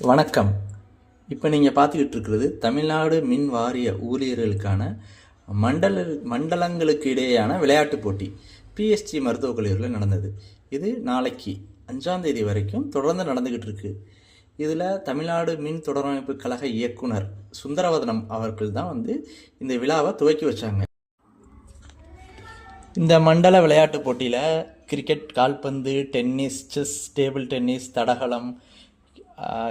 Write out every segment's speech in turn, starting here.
வணக்கம். இப்போ நீங்கள் பார்த்துக்கிட்டு இருக்கிறது தமிழ்நாடு மின் வாரிய ஊழியர்களுக்கான மண்டல மண்டலங்களுக்கு இடையேயான விளையாட்டுப் போட்டி பிஎஸ்டி மருத்துவக் கல்லூரியில் நடந்தது. இது நாளைக்கு அஞ்சாம் தேதி வரைக்கும் தொடர்ந்து நடந்துக்கிட்டு இருக்கு. இதில் தமிழ்நாடு மின் தொடரமைப்பு கழக இயக்குனர் சுந்தரவதனம் அவர்கள் தான் வந்து இந்த விழாவை துவக்கி வச்சாங்க. இந்த மண்டல விளையாட்டுப் போட்டியில் கிரிக்கெட் கால்பந்து டென்னிஸ் செஸ் டேபிள் டென்னிஸ் தடகளம்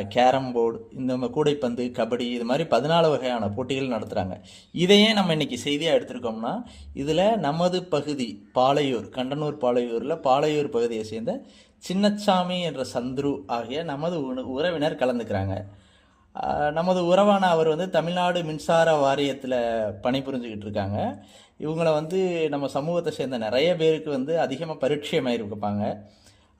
கேரம் போர்டு இந்த கூடைப்பந்து கபடி இது மாதிரி பதினாலு வகையான போட்டிகள் நடத்துகிறாங்க இதையே நம்ம இன்னைக்கு செய்தியாக எடுத்திருக்கோம்னா இதில் நமது பகுதி பாளையூர் கண்டனூர் பாளையூரில் பாளையூர் பகுதியை சேர்ந்த சின்னச்சாமி என்ற சந்துரு ஆகிய நமது உறவினர் கலந்துக்கிறாங்க. நமது உறவான அவர் வந்து தமிழ்நாடு மின்சார வாரியத்தில் பணிபுரிஞ்சுக்கிட்டு இருக்காங்க. இவங்கள வந்து நம்ம சமூகத்தை சேர்ந்த நிறைய பேருக்கு வந்து அதிகமாக பரிட்சயமாயிருப்பாங்க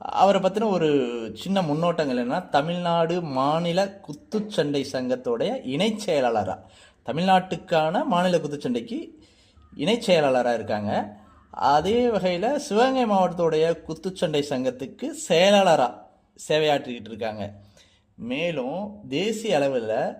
அவரை பற்றின ஒரு சின்ன முன்னோட்டங்கள் என்னன்னா தமிழ்நாடு மாநில குத்துச்சண்டை சங்கத்தோடைய இணைச் செயலாளராக தமிழ்நாட்டுக்கான மாநில குத்துச்சண்டைக்கு இணைச் செயலாளராக இருக்காங்க. அதே வகையில் சிவகங்கை மாவட்டத்தோடைய குத்துச்சண்டை சங்கத்துக்கு செயலாளராக சேவையாற்றிக்கிட்டு இருக்காங்க. மேலும் தேசிய அளவில்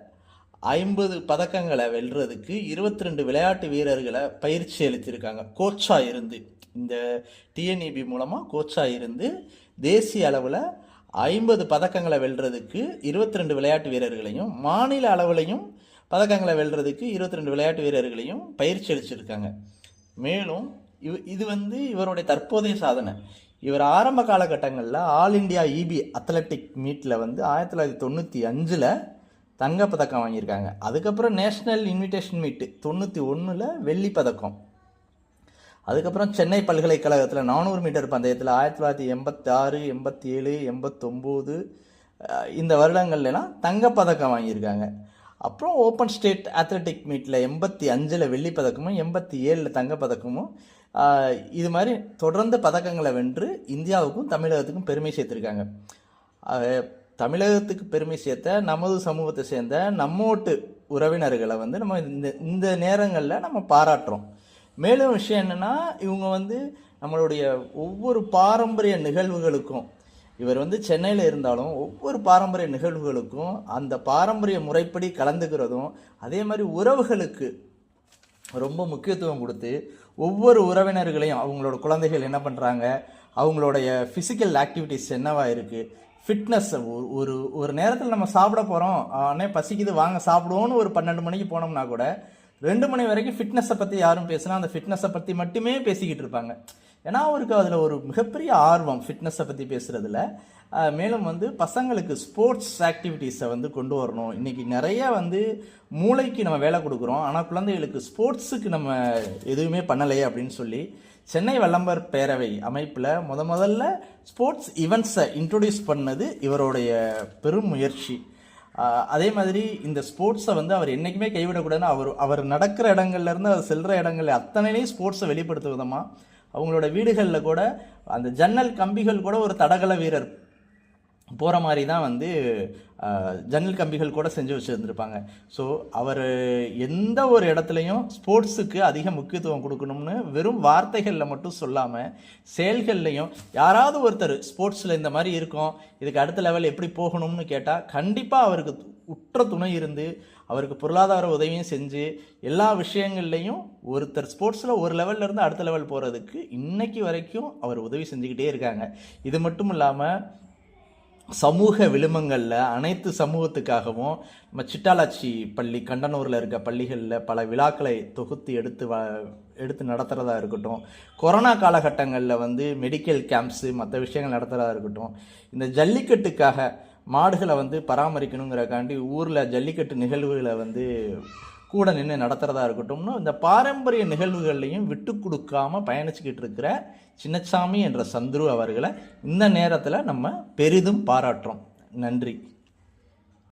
ஐம்பது பதக்கங்களை வெல்றதுக்கு இருபத்தி ரெண்டு விளையாட்டு வீரர்களை பயிற்சி அளித்திருக்காங்க. கோச்சா இருந்து இந்த டிஎன்இபி மூலமாக கோச்சா இருந்து தேசிய அளவில் ஐம்பது பதக்கங்களை வெல்றதுக்கு இருபத்தி ரெண்டு விளையாட்டு வீரர்களையும் மாநில அளவிலையும் பதக்கங்களை வெல்றதுக்கு இருபத்தி ரெண்டு விளையாட்டு வீரர்களையும் பயிற்சி அளிச்சிருக்காங்க. மேலும் இவ் இது வந்து இவருடைய தற்போதைய சாதனை. இவர் ஆரம்ப காலகட்டங்களில் ஆல் இந்தியா இபி அத்லெட்டிக் மீட்டில் வந்து ஆயிரத்தி தொள்ளாயிரத்தி தொண்ணூற்றி அஞ்சில் தங்கப்பதக்கம் வாங்கியிருக்காங்க. அதுக்கப்புறம் நேஷ்னல் இன்விடேஷன் மீட்டு தொண்ணூற்றி ஒன்றில் வெள்ளி பதக்கம் அதுக்கப்புறம் சென்னை பல்கலைக்கழகத்தில் நானூறு மீட்டர் பந்தயத்தில் ஆயிரத்தி தொள்ளாயிரத்தி எண்பத்தி ஆறு எண்பத்தி ஏழு எண்பத்தொம்போது இந்த வருடங்கள்லாம் தங்கப்பதக்கம் வாங்கியிருக்காங்க. அப்புறம் ஓப்பன் ஸ்டேட் அத்லெட்டிக் மீட்டில் எண்பத்தி அஞ்சில் வெள்ளி பதக்கமும் எண்பத்தி ஏழில் தங்கப்பதக்கமும் இது மாதிரி தொடர்ந்து பதக்கங்களை வென்று இந்தியாவுக்கும் தமிழகத்துக்கும் பெருமை சேர்த்துருக்காங்க. தமிழகத்துக்கு பெருமை சேர்த்த நமது சமூகத்தை சேர்ந்த நம்மோட்டு உறவினர்களை வந்து நம்ம இந்த இந்த நேரங்களில் நம்ம பாராட்டுறோம். மேலும் விஷயம் என்னென்னா இவங்க வந்து நம்மளுடைய ஒவ்வொரு பாரம்பரிய நிகழ்வுகளுக்கும் இவர் வந்து சென்னையில் இருந்தாலும் ஒவ்வொரு பாரம்பரிய நிகழ்வுகளுக்கும் அந்த பாரம்பரிய முறைப்படி கலந்துக்கிறதும் அதே மாதிரி உறவுகளுக்கு ரொம்ப முக்கியத்துவம் கொடுத்து ஒவ்வொரு உறவினர்களையும் அவங்களோட குழந்தைகள் என்ன பண்ணுறாங்க அவங்களுடைய ஃபிசிக்கல் ஆக்டிவிட்டிஸ் என்னவா இருக்குது ஃபிட்னஸ் ஒரு ஒரு நேரத்தில் நம்ம சாப்பிட போகிறோம் அண்ணே பசிக்குது வாங்க சாப்பிடுவோன்னு ஒரு பன்னெண்டு மணிக்கு போனோம்னா கூட ரெண்டு மணி வரைக்கும் ஃபிட்னஸை பற்றி யாரும் பேசினா அந்த ஃபிட்னஸை பற்றி மட்டுமே பேசிக்கிட்டு இருப்பாங்க. ஏன்னா அவருக்கு அதில் ஒரு மிகப்பெரிய ஆர்வம் ஃபிட்னஸை பற்றி பேசுகிறதுல மேலும் வந்து பசங்களுக்கு ஸ்போர்ட்ஸ் ஆக்டிவிட்டீஸை வந்து கொண்டு வரணும். இன்றைக்கி நிறைய வந்து மூளைக்கு நம்ம வேலை கொடுக்குறோம். ஆனால் குழந்தைகளுக்கு ஸ்போர்ட்ஸுக்கு நம்ம எதுவுமே பண்ணலையே அப்படின்னு சொல்லி சென்னை வல்லம்பர் பேரவை அமைப்பில் முத முதல்ல ஸ்போர்ட்ஸ் ஈவெண்ட்ஸை இன்ட்ரொடியூஸ் பண்ணது இவருடைய பெரும் முயற்சி. அதே மாதிரி இந்த ஸ்போர்ட்ஸை வந்து அவர் என்றைக்குமே கைவிடக்கூடாதுன்னு அவர் அவர் நடக்கிற இடங்கள்ல இருந்து அவர் செல்கிற இடங்கள்ல அத்தனையிலையும் ஸ்போர்ட்ஸை வெளிப்படுத்தும் விதமாக அவங்களோட வீடுகளில் கூட அந்த ஜன்னல் கம்பிகள் கூட ஒரு தடகள வீரர். போகிற மாதிரி தான் வந்து ஜன்னல் கம்பிகள் கூட செஞ்சு வச்சுருந்துருப்பாங்க. ஸோ அவர் எந்த ஒரு இடத்துலையும் ஸ்போர்ட்ஸுக்கு அதிக முக்கியத்துவம் கொடுக்கணும்னு வெறும் வார்த்தைகளில் மட்டும் சொல்லாமல் செயல்கள்லையும் யாராவது ஒருத்தர் ஸ்போர்ட்ஸில் இந்த மாதிரி இருக்கும் இதுக்கு அடுத்த லெவல் எப்படி போகணும்னு கேட்டால் கண்டிப்பாக அவருக்கு உற்ற துணை இருந்து அவருக்கு பொருளாதார உதவியும் செஞ்சு எல்லா விஷயங்கள்லையும் ஒருத்தர் ஸ்போர்ட்ஸில் ஒரு லெவல்ல இருந்து அடுத்த லெவல் போகிறதுக்கு இன்னைக்கு வரைக்கும் அவர் உதவி செஞ்சுக்கிட்டே இருக்காங்க. இது மட்டும் இல்லாமல் சமூக விழுமங்களில் அனைத்து சமூகத்துக்காகவும் நம்ம சிட்டாலாச்சி பள்ளி கண்டனூரில் இருக்க பள்ளிகளில் பல விழாக்களை தொகுத்து எடுத்து வ எடுத்து நடத்துகிறதா இருக்கட்டும். கொரோனா காலகட்டங்களில் வந்து மெடிக்கல் கேம்ப்ஸு மற்ற விஷயங்கள் நடத்துகிறதா இருக்கட்டும். இந்த ஜல்லிக்கட்டுக்காக மாடுகளை வந்து பராமரிக்கணுங்கிறக்காண்டி ஊரில் ஜல்லிக்கட்டு நிகழ்வுகளை வந்து கூட நின்று நடத்துகிறதா இருக்கட்டும்னு இந்த பாரம்பரிய நிகழ்வுகள்லையும் விட்டு கொடுக்காம பயணிச்சுக்கிட்டு இருக்கிற சின்னசாமி என்ற சந்துரு அவர்களை இந்த நேரத்தில் நம்ம பெரிதும் பாராட்டுறோம். நன்றி.